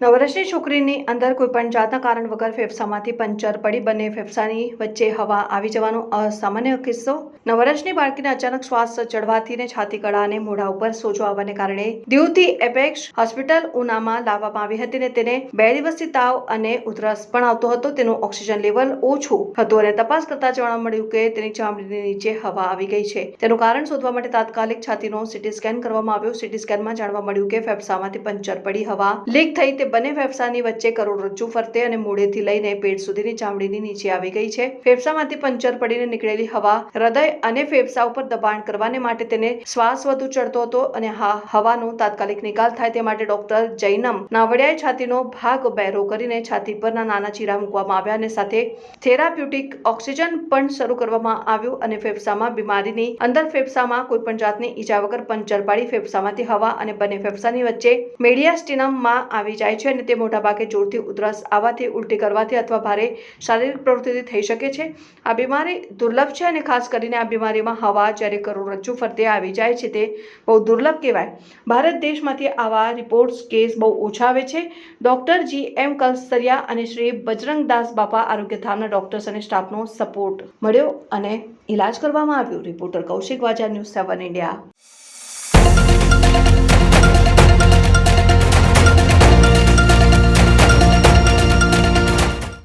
નવરસની છોકરીની અંદર કોઈપણ જાતના કારણ વગર ફેફસામાંથી પંચર પડી બંને, ફેફસાની વચ્ચે હવા આવી જવાનો અસામાન્ય કિસ્સો. નવરસની બાળકીને અચાનક શ્વાસ ચડવાથી ને છાતી કળા અને મોઢા ઉપર સોજો આવવાને કારણે દીવથી એપેક્સ હોસ્પિટલ ઉનામાં લાવવામાં આવી હતી ને તેને બે દિવસથી તાવ અને ઉધરસ પણ આવતો હતો. તેનું ઓક્સિજન લેવલ ઓછું હતું અને તપાસ કરતા જાણવા મળ્યું કે તેની ચામડીની નીચે હવા આવી ગઈ છે. તેનું કારણ શોધવા માટે તાત્કાલિક છાતીનો સીટી સ્કેન કરવામાં આવ્યો. સીટી સ્કેનમાં જાણવા મળ્યું કે ફેફસામાંથી પંચર પડી હવા લીક થઈ તે બંને ફેફસાની વચ્ચે કરોડરજ્જુ ફરતે અને મોઢેથી લઈને પેટ સુધીની ચામડીની નીચે આવી ગઈ છે. ફેફસામાંથી પંચર પડીને નીકળેલી હવા, હૃદય અને ફેફસા ઉપર દબાણ કરવાને માટે તેને શ્વાસ વધુ ચડતો હતો અને હા, હવાનો તાત્કાલિક નિકાલ થાય તે માટે ડોક્ટર જૈનમ નાવડિયાએ છાતીનો ભાગ બહેરો કરીને છાતી પરના નાના ચીરા મૂકવામાં આવ્યા અને સાથે થેરાપ્યુટિક ઓક્સિજન પણ શરૂ કરવામાં આવ્યું અને ફેફસામાં બીમારીની અંદર ફેફસામાં કોઈ પણ જાતની ઈજા વગર પંચર પાડી ફેફસામાંથી હવા અને બંને ફેફસાની વચ્ચે મેડિયાસ્ટિનમમાં આવી જાય છે અને તે મોટાભાગે જોરથી ઉધરસ આવવાથી, ઉલટી કરવાથી અથવા ભારે શારીરિક પ્રવૃત્તિથી થઈ શકે છે. આ બીમારી દુર્લભ છે અને ખાસ કરીને આ બીમારીમાં હવા, જ્યારે કરોડરજ્જુ ફરતે આવી જાય છે તે બહુ દુર્લભ કહેવાય. ભારત દેશમાંથી આવા રિપોર્ટ્સ કેસ બહુ ઓછા આવે છે. ડૉક્ટર જી એમ કલસરિયા અને શ્રી બજરંગદાસ બાપા આરોગ્ય ધામના ડૉક્ટર્સ અને સ્ટાફનો સપોર્ટ મળ્યો અને ઇલાજ કરવામાં આવ્યો. Reporter Kaushik Vaja, news seven India.